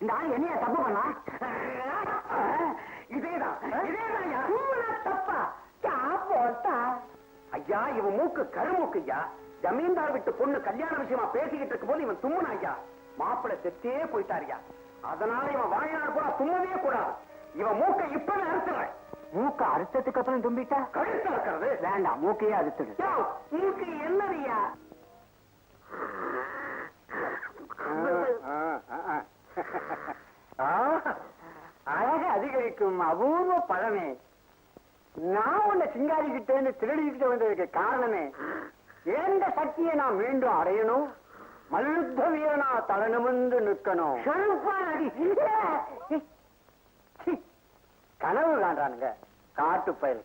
இந்த ஆள் என்னைய தப்பு பண்ணா? இதேதான் இதேதான் தப்பா. போட்டா ஐயா இவன் மூக்கு கருமூக்கு ஐயா. ஜமீன்தார் விட்டு பொண்ணு கல்யாண விஷயமா பேசிக்கிட்டு இருக்கும் போது இவன் தும்முனா ஐயா. மாப்பிள்ளை செத்தே போயிட்டாரியா அதனால இவன் வாழ்நாள் கூட தும்மவே கூடாது. இவன் மூக்கை இப்பவே அறுத்துறேன் மூக்க அறுத்ததுக்கு அப்புறம் தும்பிட்டா? கழுத்து இருக்கிறது வேண்டாம் மூக்கையே அறுத்துடு. மூக்கு என்னதுயா அழக அதிகரிக்கும் அபூர்வ பழமே. நான் உன்னை சிங்காரிக்கிட்டேன்னு திருடிக்கிட்டு வந்ததுக்கு காரணமே எந்த சக்தியை நான் மீண்டும் அடையணும்? மல்யுத்த வீரனா தலனுமிந்து நிற்கணும். கனவு காண்றானுங்க. காட்டு பயல்.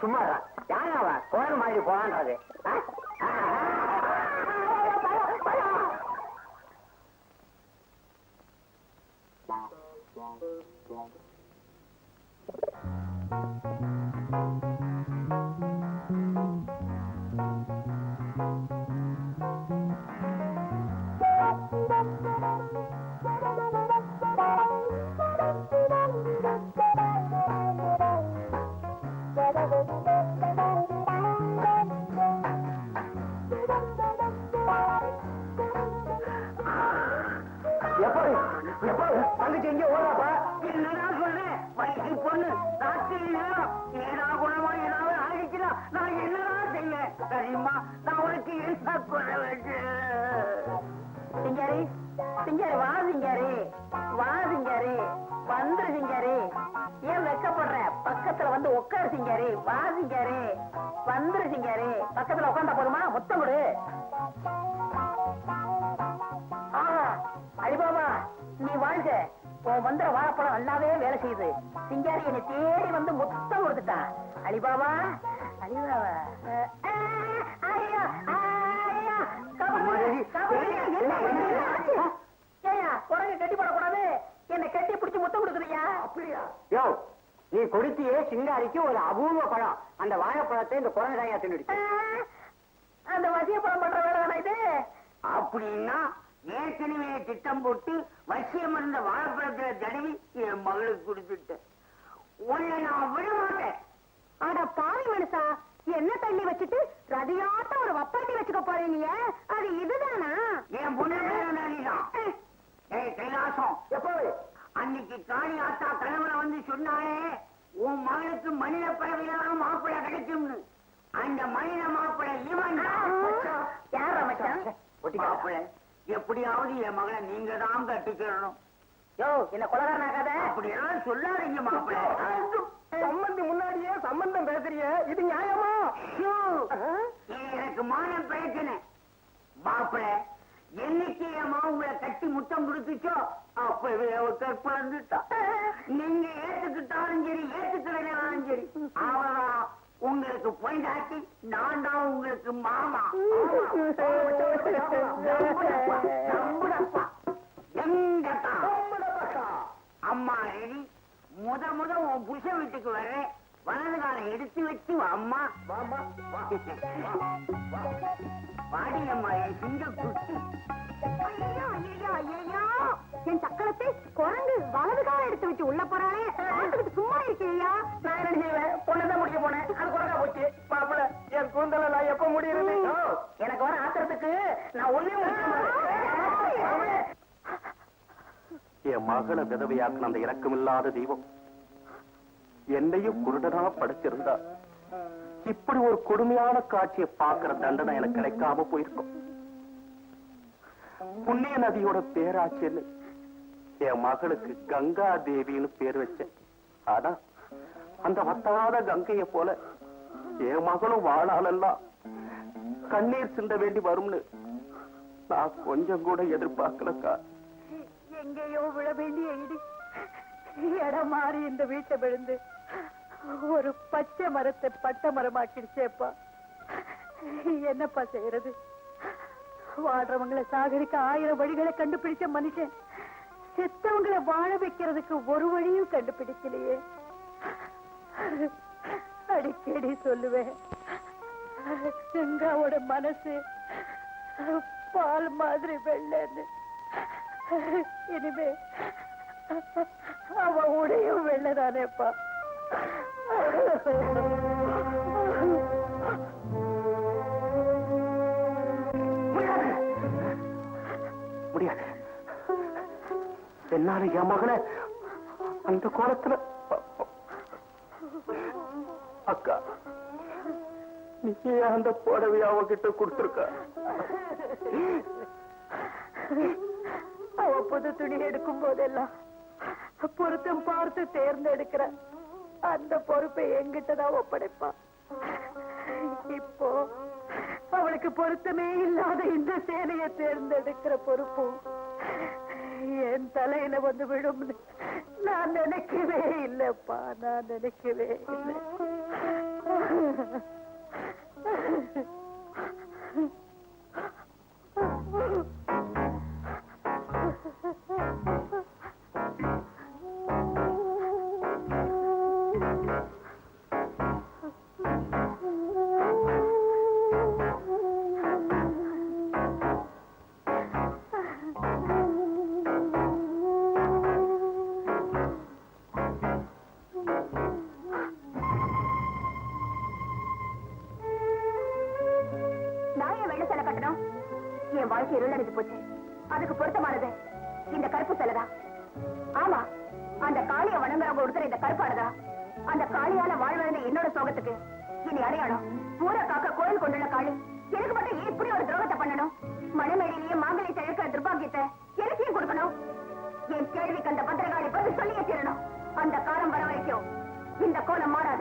சும்மா யாராவா? கோயில் மாதிரி போறான்றது stronger. தங்கச்சி எங்க ஓடாப்பா என்னடா சொல்றேன் வயசு பொண்ணு ராத்திரி நேரம். ஏடா குணமா ஏதாவது ஆகிக்கலாம் நான் என்னடா செய்வேன்? சரிம்மா நான் உனக்கு என்ன கொள்ள வேண்டும் சிங்காரி சிங்காரி வா சிங்காரி. வா சிங்காரி. வந்துரு சிங்காரி. ஏன் வெக்கப்படுற? பக்கத்துல வந்து உட்காரு சிங்காரி. வா சிங்காரி. வந்துரு சிங்காரி. பக்கத்துல உட்காந்தா போதுமா? முத்தம் கொடு. ஆஹா நீ வாழ்க. உன் மந்திர வாழைப்பழம் நல்லாவே வேலை செய்யுது. சிங்காரி என்னை தேடி வந்து முத்தம் கொடுத்துட்டான். அலிபாபா. அலிபாபா. குரங்கு கட்டி போடக்கூடாது என்னை கட்டி பிடிச்சு முத்தம் கொடுக்குறியா அப்படியா? யோ நீ கொடுத்தியே சிங்காரிக்கு ஒரு அபூர்வ பழம். அந்த வாழைப்பழத்தை இந்த குழந்தை தாயா தின்னுடுச்சு அந்த வசியப்படம் பண்ற வேலை இது? அப்படின்னா ஏற்கனவே திட்டம் போட்டு வசியம் இருந்த வாழைப்பழத்தை தடவி என் மகளுக்கு கொடுத்துட்டேன். உன்னை நான் விட மாட்டேன். அட பாவி மனுஷா என்ன தள்ளி வச்சுட்டு ரதியாட்டம் ஒரு வப்பாட்டி வச்சுக்க போறீங்க? அது இதுதானா? என் பொண்ணு தான் ஏய் கைலாசம். எப்பவே அன்னைக்கு காளி ஆத்தா கணவனை வந்து சொன்னாயே உன் மகளுக்கு மனித பறவையிலாம் மாப்பிள்ளை கிடைக்கும்னு. அந்த மனித மாப்பிள்ளை இவன். யார் மச்சான் மாப்பிள்ளை. எப்படியாவது என் மகளை நீங்க தான் கட்டிக்கிறணும். யோ என்ன கொலகாரனாகாத அப்படியெல்லாம் சொல்லாதீங்க மாப்பிள்ளை. சம்பந்தி முன்னாடியே சம்பந்தம் பேசுறிய இது நியாயமா? எனக்கு மானம் பிரச்சனை மாப்பிள்ளை என்னைக்கு என் மாவு உங்களை கட்டி முத்தம் கொடுத்துச்சோ அப்பவே அவ நீங்க ஏத்துக்கிட்டாலும் சரி ஏத்துக்கிட்டாலும் சரி அவதான் உங்களுக்கு பொய்டாக்கி நான் தான் உங்களுக்கு மாமா? அம்மா ரெடி முத முத உன் புருஷ வீட்டுக்கு வர்றேன் வலது காலை எடுத்து வச்சு அம்மா. வாமா வாடி அம்மா என் சிங்க குட்டி. என் சக்கரத்தை குரங்கு வலது கால எடுத்து வச்சு உள்ள போறாளே. சும்மா இருக்கியா நான் என்ன செய்வேன்? பொண்ணதான் முடிக்க போனேன். அது குறைக்கா போச்சு. மாப்பிள என் கூந்தல நான் எப்ப முடியுது எனக்கு வர ஆத்திரத்துக்கு நான் ஒண்ணே என் மகளை விதவையாக்கின அந்த இரக்கமில்லாத தெய்வம். என்னையும் குருடனா படைச்சிருந்தா. இப்படி ஒரு கொடுமையான காட்சியை பார்க்கிற தண்டனை எனக்கு கிடைக்காம போயிருக்கும். புண்ணிய நதியோட பேராட்சின்னு என் மகளுக்கு கங்கா தேவின்னு பேர் வச்சேன். ஆனா அந்த வத்தாத கங்கைய போல என் மகளும் வாழாலெல்லாம் கண்ணீர் சிந்த வேண்டி வரும்னு நான் கொஞ்சம் கூட எதிர்பார்க்கலக்கா. எங்கேயோ விழ வேண்டிய இடி இடம் மாறி இந்த வீட்டை விழுந்து ஒரு பச்சை மரத்தை பட்டை மரமாக்கிடுச்சேப்பா. என்னப்பா செய்யறது? வாழ்றவங்களை சாகரிக்க ஆயிரம் வழிகளை கண்டுபிடிச்ச மனுஷன் செத்தவங்களை வாழ வைக்கிறதுக்கு ஒரு வழியும் கண்டுபிடிக்கலையே. அடிக்கடி சொல்லுவேன் செங்காவோட மனசு பால் மாதிரி வெள்ளன்னு. இனிமே அவ உடையும் வெள்ளதானேப்பா. முடியாது. என்னால என் மகளை அந்த கோலத்துல அக்கா நீ அந்த புடவைய அவகிட்ட கொடுத்துருக்க? அவ புது துணி எடுக்கும் போதெல்லாம் பொருத்தம் பார்த்து தேர்ந்தெடுக்கிறேன் அந்த பொறுப்பை எங்கிட்டதான் ஒப்படைப்பா இப்போ அவளுக்கு பொருத்தமே இல்லாத இந்த சேனையை தேர்ந்தெடுக்கிற பொறுப்பும் என் தலையில வந்து விடும்னு நான் நினைக்கவே இல்லப்பா நான் நினைக்கவே இல்லை. ஏன் என் வாழ்க்கை இருளடைஞ்சு போச்சு. அதுக்கு பொருத்தமானது. இந்த கருப்பு சேலை ஆமா. அந்த காளிய வணங்குறவங்க ஒருத்தர் இந்த கருப்பானதா அந்த காளியால வாழ்வழந்த என்னோட சோகத்துக்கு. இனி அடையாளம். ஊரை காக்க கோயில் கொண்டுள்ள காளி. எனக்கு மட்டும் ஏன் இப்படி ஒரு துரோகத்தை பண்ணணும்? மணமேடையிலேயே மாங்கலி தழுக்கிற துர்பாகியத்தை எனக்கையும் கொடுக்கணும்? என் கேள்விக்கு அந்த பத்திரகாளி பதில் சொல்லியே தீரணும். அந்த காலம் வர வரைக்கும் இந்த கோலம் மாறாத.